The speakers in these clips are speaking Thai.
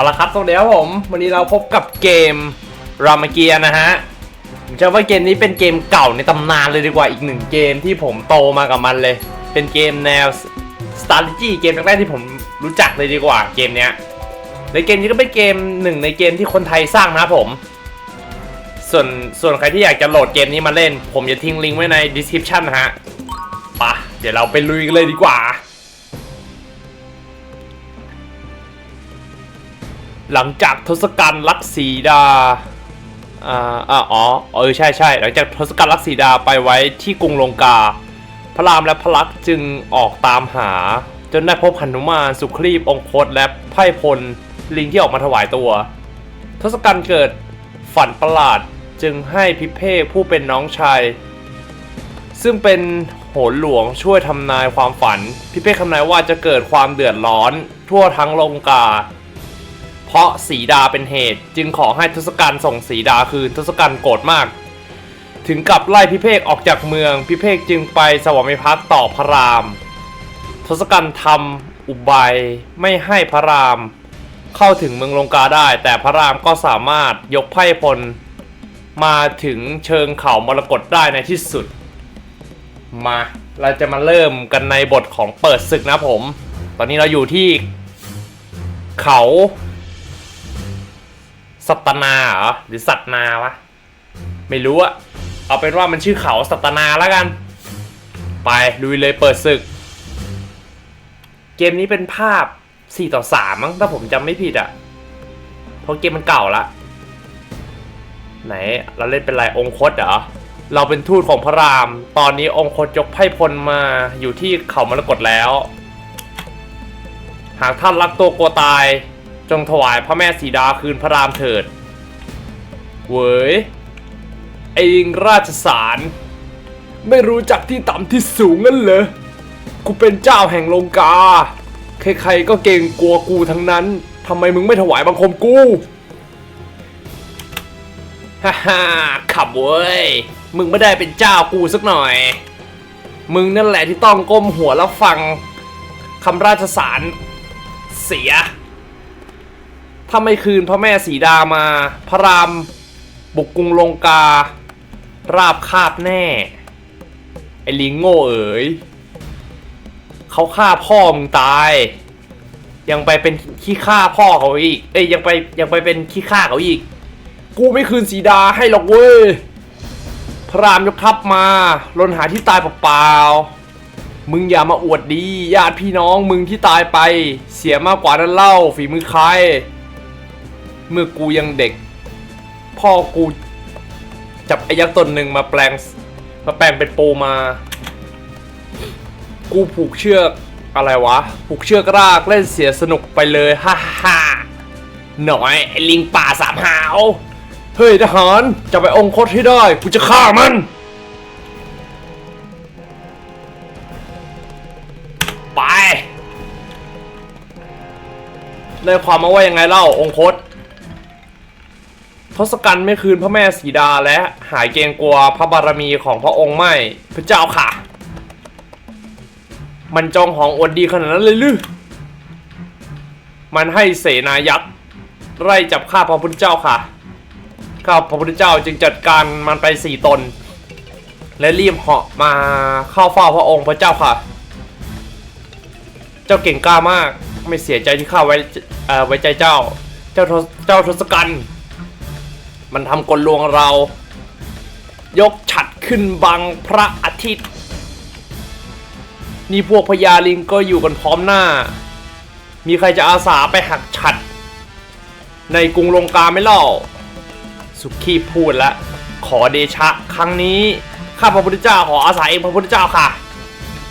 เอาละครับสวัสดีครับผม วันนี้เราพบกับเกมรามเกียร์นะฮะผมเชื่อว่าเกมนี้เป็นเกมเก่าในตำนานเลยดีกว่าอีกหนึ่งเกมที่ผมโตมากับมันเลย เป็นเกมแนว strategy เกมแรกๆที่ผมรู้จักเลยดีกว่าเกมเนี้ยในเกมนี้ก็เป็นเกมหนึ่งในเกมที่คนไทยสร้างนะครับผม ส่วนส่วนใครที่อยากจะโหลดเกมนี้มาเล่น ผมจะทิ้งลิงก์ไว้ใน description นะฮะปะเดี๋ยวเราไปลุยกันเลยดีกว่า หลังจากทศกัณฐ์ลักษีดาอ่าอ๋อเออใช่ใช่หลังจากทศกัณฐ์ลักษีดาไปไว้ที่กรุงลงกา พระรามและพระลักษมณ์จึงออกตามหา จนได้พบหนุมานสุครีบองคตและไพร่พลลิงที่ออกมาถวายตัว ทศกัณฐ์เกิดฝันประหลาดจึงให้พิเภกผู้เป็นน้องชาย ซึ่งเป็นโหนหลวงช่วยทำนายความฝัน พิเภกทำนายว่าจะเกิดความเดือดร้อน ทั่วทั้งลงกา เพราะสีดาเป็นเหตุ จึงขอให้ทศกัณฐ์ส่งสีดาคืนทศกัณฐ์โกรธมาก ถึงกับไล่พิเภกออกจากเมืองพิเภกจึงไปสวามิภักดิ์ต่อพระราม ทศกัณฐ์ทำอุบายไม่ให้พระราม เข้าถึงเมืองลงกาได้ แต่พระรามก็สามารถยกไพ่พล มาถึงเชิงเขามรกตได้ในที่สุด มาเราจะมาเริ่มกันในบทของเปิดศึกนะผม ตอนนี้เราอยู่ที่เขา สัตนาเหรอหรือสัตนาวะ ไม่รู้อะเอาเป็นว่ามันชื่อเขาสัตนาแล้วกัน ไปลุยเลยเปิดศึก เกมนี้เป็นภาพ 4 ต่อ 3 มั้งถ้าผมจำไม่ผิดอะเพราะเกมมันเก่าละ ไหนเราเล่นเป็นไรองคตเหรอ เราเป็นทูตของพระราม ตอนนี้องคตยกไพ่พลมาอยู่ที่เขามรกตแล้ว หากท่านรักตัวกลัวตาย จงถวายพระแม่สีดาคืนพระรามเถิด เว้ยไอ้ลิงราชสาร ไม่รู้จักที่ต่ำที่สูงนั่นเหรอ กูเป็นเจ้าแห่งลงกา ใครๆก็เก่งกลัวกูทั้งนั้น ทำไมมึงไม่ถวายบังคมกู ฮ่าฮ่าขับเว้ย มึงไม่ได้เป็นเจ้ากูสักหน่อย มึงนั่นแหละที่ต้องก้มหัวแล้วฟังคำราชสารเสีย ถ้าไม่คืนพระแม่สีดามา พระรามบุกกรุงลงกา ราบคาบแน่ ไอ้ลิงโง่เอ๋ยเขาฆ่าพ่อมึงตาย ยังไปเป็นขี้ฆ่าพ่อเขาอีก เอ้ยยังไปยังไปเป็นขี้ฆ่าเขาอีก กูไม่คืนสีดาให้หรอกเว้ย พระรามยกทัพมาลนหาที่ตายเปล่ามึงอย่ามาอวดดี ญาติพี่น้องมึงที่ตายไป เสียมากกว่านั้นเล่าฝีมือใคร เมื่อกูยังเด็ก พ่อกูจับไอ้ยักษ์ตนหนึ่งมาแปลงมาแปลงเป็นปูมา กูผูกเชือกอะไรวะ ผูกเชือกรากเล่นเสียสนุกไปเลยฮ่าฮ่าหน่อยไอ้ลิงป่าสามหาวเฮ้ยทหารจะไปองคตให้ได้ กูจะฆ่ามัน ไปได้ความมาว่ายังไงเล่าองคต ศกัณฐ์ไม่คืนพระแม่สีดาและหายเกรงกลัวพระบารมีของพระองค์ไม่ พระเจ้าค่ะ มันจองหองอวดดีขนาดนั้นเลยหรือมันให้เสนายักษ์ไล่จับฆ่าพระพุทธเจ้าค่ะ ข้าพระพุทธเจ้าจึงจัดการมันไปสี่ตน และรีบเหาะมาเข้าเฝ้าพระองค์พระเจ้าค่ะ เจ้าเก่งกล้ามาก ไม่เสียใจที่ข้าไว้ไว้ใจเจ้า เจ้าทศเจ้าทศกัณฐ์ มันทำกลลวงเรา ยกฉัดขึ้นบังพระอาทิตย์ นี่พวกพญาลิงก็อยู่กันพร้อมหน้า มีใครจะอาสาไปหักฉัด ในกรุงลงกาไม่เล่า สุขีพูดแล้วขอเดชะครั้งนี้ข้าพระพุทธเจ้าขออาศัยเองพระพุทธเจ้าค่ะ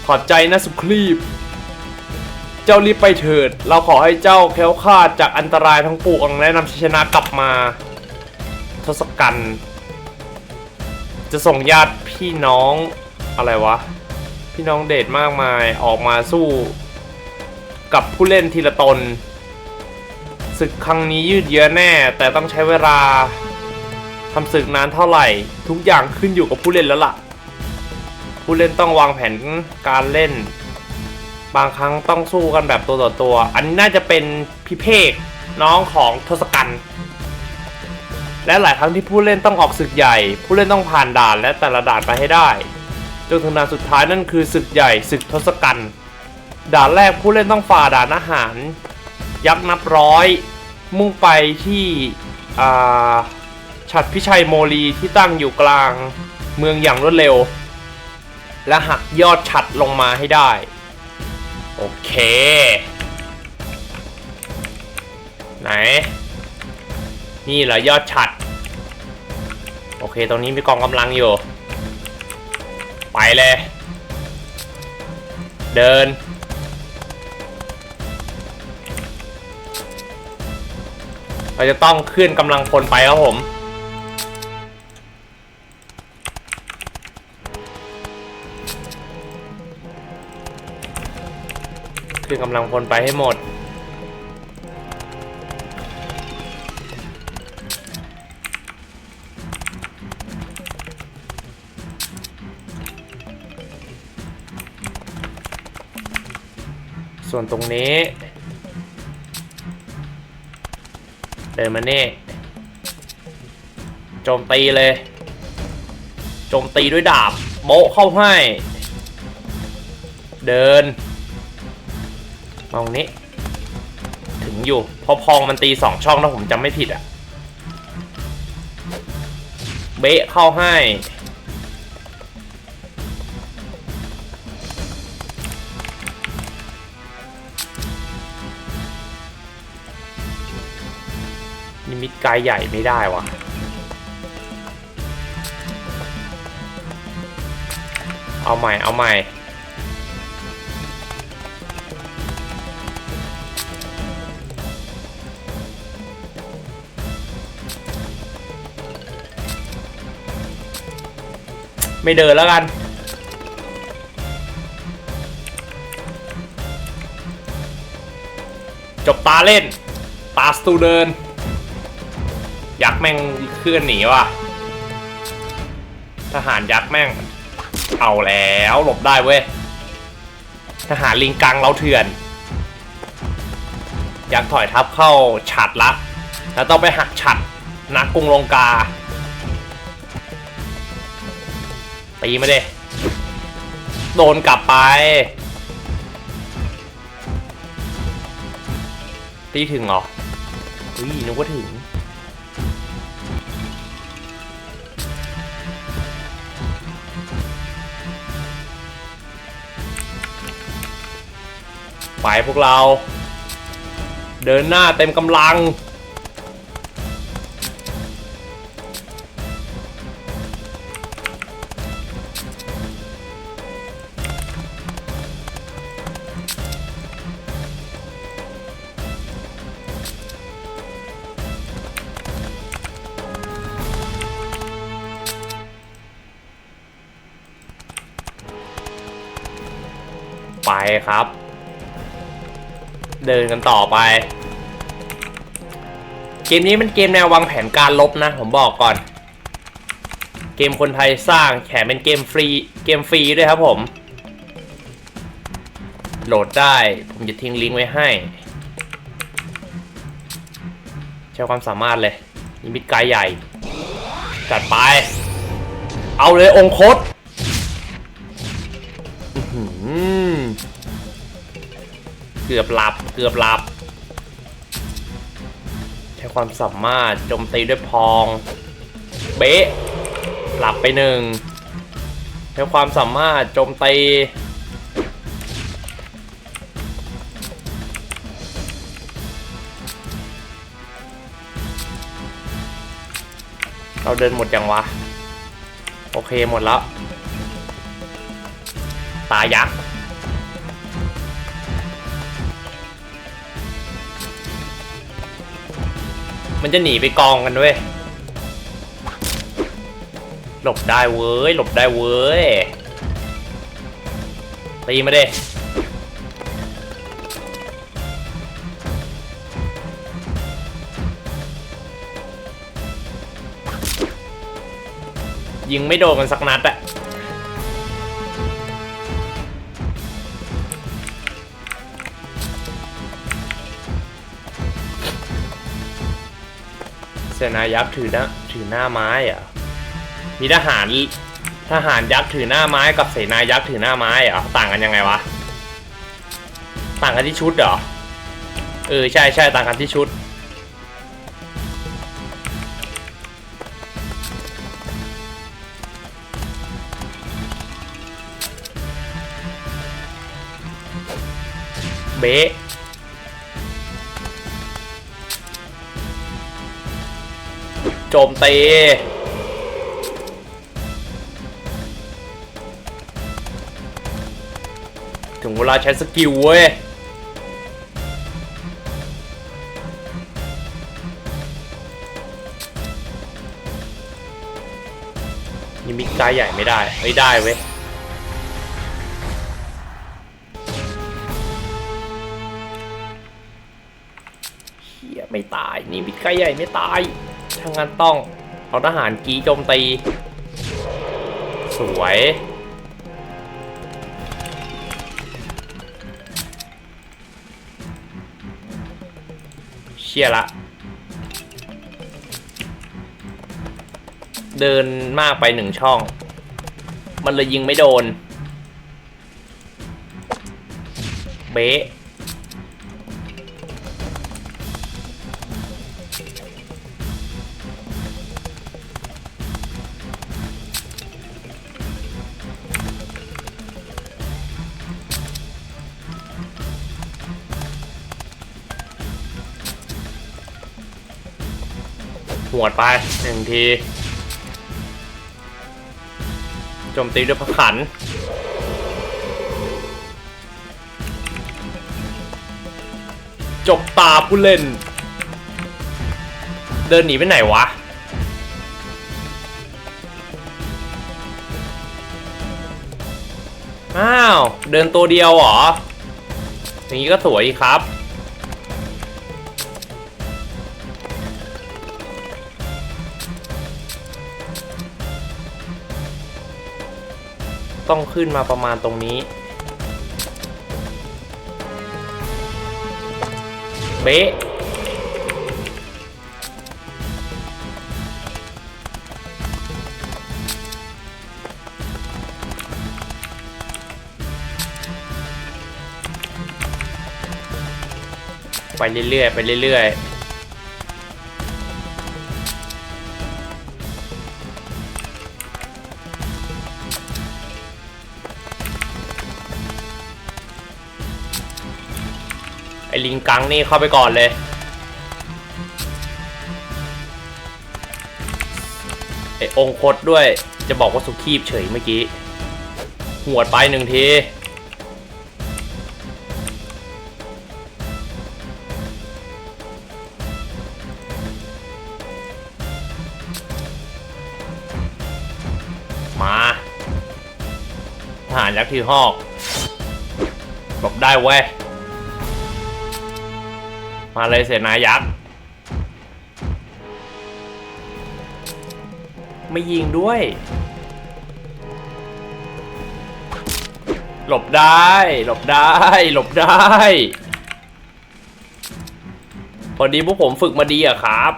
ขอบใจนะสุครีบ เจ้ารีบไปเถิด เราขอให้เจ้าแคล้วคลาดจากอันตรายทั้งปวงและนำชัยชนะกลับมา ทศกัณฐ์จะส่งญาติพี่น้องอะไรวะ พี่น้องเดชมากมายออกมาสู้ กับผู้เล่นทีละตนศึกครั้งนี้ยืดเยื้อแน่ แต่ต้องใช้เวลาทำศึกนานเท่าไหร่ ทุกอย่างขึ้นอยู่กับผู้เล่นแล้วล่ะ ผู้เล่นต้องวางแผนการเล่น บางครั้งต้องสู้กันแบบตัวต่อตัว อันนี้น่าจะเป็นพิเภกน้องของทศกัณฐ์ และหลายครั้งที่ผู้เล่นต้องออกศึกใหญ่ ผู้เล่นต้องผ่านด่านและแต่ละด่านไปให้ได้ จนถึงด่านสุดท้ายนั่นคือศึกใหญ่ศึกทศกัณฐ์ด่านแรกผู้เล่นต้องฝ่าด่านอาหาร ยักษ์นับร้อย มุ่งไปที่ฉัดพิชัยโมลีที่ตั้งอยู่กลางเมืองอย่างรวดเร็ว และหักยอดฉัดลงมาให้ได้ โอเค ไหน นี่เหรอยอดฉัด โอเค ตรงนี้มีกองกำลังอยู่ ไปเลย เดิน เราจะต้องเคลื่อนกำลังพลไปครับผมเคลื่อนกำลังพลไปให้หมด ส่วนตรงนี้ เดินมานี่โจมตีเลย โจมตีด้วยดาบ โบะเข้าให้ เดินมองนี้ ถึงอยู่พอพองมันตีสองช่องถ้าผมจำไม่ผิดอะเบะเข้าให้ายใหญ่ไม่ได้วะเอาใหม่ เอาใหม่ ไม่เดินแล้วกันจบตาเล่น ตาสตูเดิน ษ์แม่งเคลื่อนหนีว่ะ ทหารยักษ์แม่ง เอาแล้วหลบได้เว้ย ทหารลิงกังเราเถื่อน ยักษ์ถอยทับเข้าฉัดละ แล้วต้องไปหักฉัดนักกรุงลงกา ตีมาเด้โดนกลับไป ตีถึงเหรออุ้ยนึกว่าถึง ไปพวกเรา เดินหน้าเต็มกำลัง ไปครับ เดินกันต่อไป เกมนี้มันเกมแนววางแผนการลบนะ ผมบอกก่อน เกมคนไทยสร้างแถมเป็นเกมฟรีเกมฟรีด้วยครับผม โหลดได้ ผมจะทิ้งลิงก์ไว้ให้ใช้ความสามารถเลยนิมิตกายใหญ่ จัดไป เอาเลยองคต เกือบหลับ เกือบหลับ ใช้ความสามารถโจมตีด้วยพอง เบะหลับไปหนึ่งใช้ความสามารถโจมตีเราเดินหมดยังวะ โอเคหมดแล้ว ตายักษ์ มันจะหนีไปกองกันด้ย หลบได้เว้ย หลบได้เว้ย ตีมาดิยิงไม่โดนกันสักนัดอะ สนายักษ์ถือหน้าถือหน้าไม้เหรอะมีทหารทหารยักษ์ถือหน้าไม้กับเสนายักษ์ถือหน้าไม้เหรอต่างกันยังไงวะต่างกันที่ชุดเหรอเออใช่ใช่ต่างกันที่ชุด เบะ โจมตีถึงเวลาใช้สกิลเว้ย นี่มิกกายใหญ่ไม่ได้ไม่ได้เว้ยเฮียไม่ตาย นี่มิดไกใหญ่ไม่ตาย ทางนั้นต้องเอาทหารกีโจมตี สวย เชี่ยละ เดินมากไปหนึ่งช่อง มันเลยยิงไม่โดน เบ๊ะ หวดไปหนึ่งทีโจมตีด้วยพระขัน จบตาผู้เล่น เดินหนีไปไหนวะ อ้าว เดินตัวเดียวเหรอ อย่างนี้ก็สวยครับ ต้องขึ้นมาประมาณตรงนี้ เบ๊ะไปเรื่อยๆไปเรื่อยๆ กังนี่เข้าไปก่อนเลย ไอองคตด้วย จะบอกว่าสุขีบเฉยเมื่อกี้ หวดไปหนึ่งทีมาทหารยักษ์ถือหอกหลบได้เว้ย มาเลยเสนายักษ์ไม่ยิงด้วย หลบได้ หลบได้ หลบได้ พอดีพวกผมฝึกมาดีอะครับ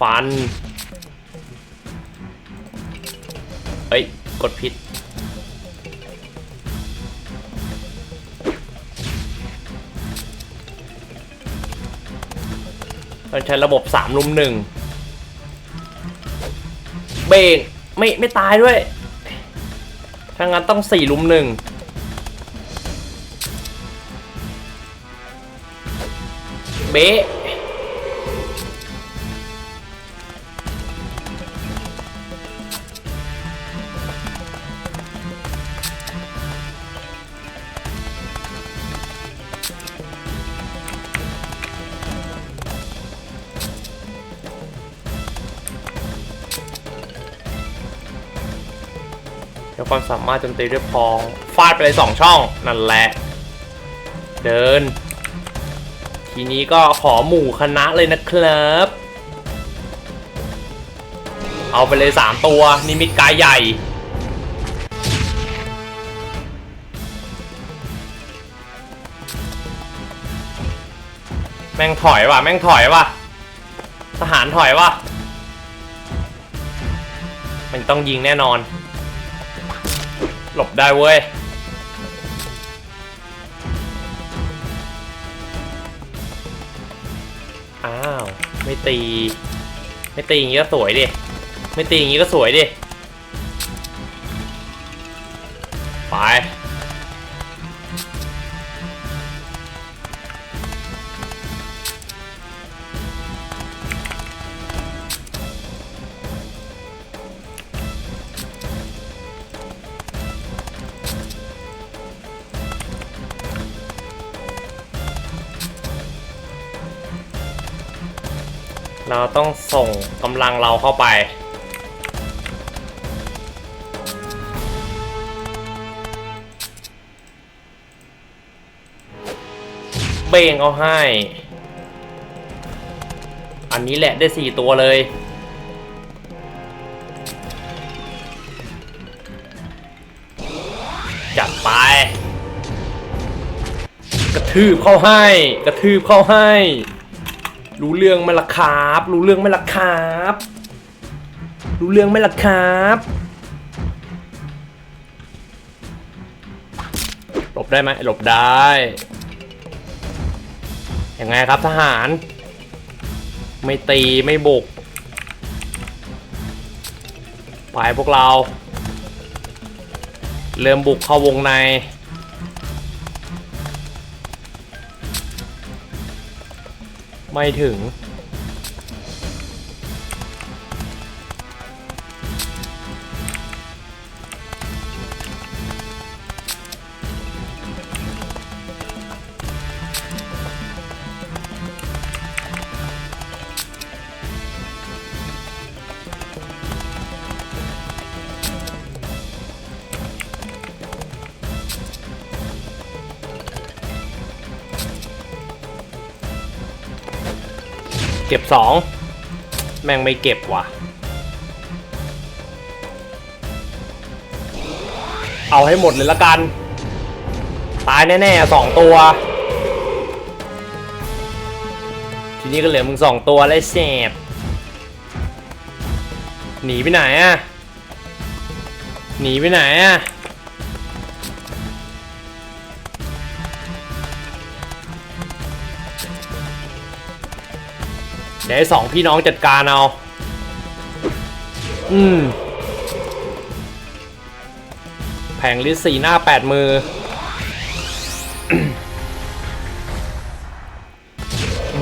ฟัน กดผิดต้องใช้ระบบสามลุมหนึ่งเบรกไม่ไม่ตายด้วย ถ้างั้นต้องสี่ลุมหนึ่งเบะามารถโจมตีด้วยพองฟาดไปเลยสองช่องนั่นแหละ เดิน ทีนี้ก็ขอหมู่คณะเลยนะครับ เอาไปเลยสามตัวนิมิตกายใหญ่แม่งถอยว่ะแม่งถอยว่ะทหารถอยว่ะ มันต้องยิงแน่นอน หลบได้เว้ย อ้าว ไม่ตี ไม่ตีอย่างนี้ก็สวยดิ ไม่ตีอย่างนี้ก็สวยดิ ไปำลังเราเข้าไปเบ้งเอาให้ อันนี้แหละได้สี่ตัวเลย จัดไป กระทืบเข้าให้ กระทืบเข้าให้ รู้เรื่องไหมล่ะครับ รู้เรื่องไหมล่ะครับ รู้เรื่องไหมล่ะครับหลบได้ไหมหลบได้ยังไงครับทหาร ไม่ตีไม่บุกไปพวกเรา เริ่มบุกเข้าวงใน ไม่ถึง เก็บสองแม่งไม่เก็บว่ะ เอาให้หมดเลยละกัน ตายแน่ๆสองตัว ทีนี้ก็เหลือมึงสองตัวเลยเสบหนีไปไหนอะหนีไปไหนอะ เดี๋ยวให้สองพี่น้องจัดการเอา อืม แผงลิสสี่หน้าแปดมือ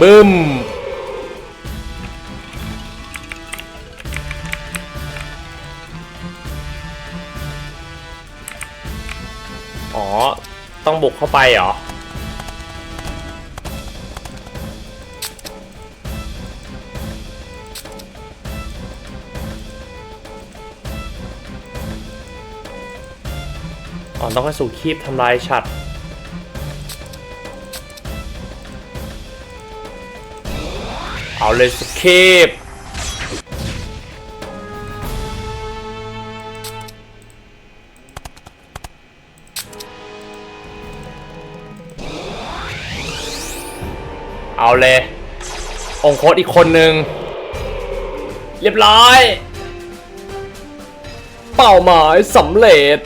บึ้ม อ๋อ ต้องบุกเข้าไปเหรอ อ๋อต้องให้สู่คีบทำลายฉัดเอาเลยสคีบเอาเลย องค์โคตอีกคนหนึ่งเรียบร้อย เป้าหมายสำเร็จ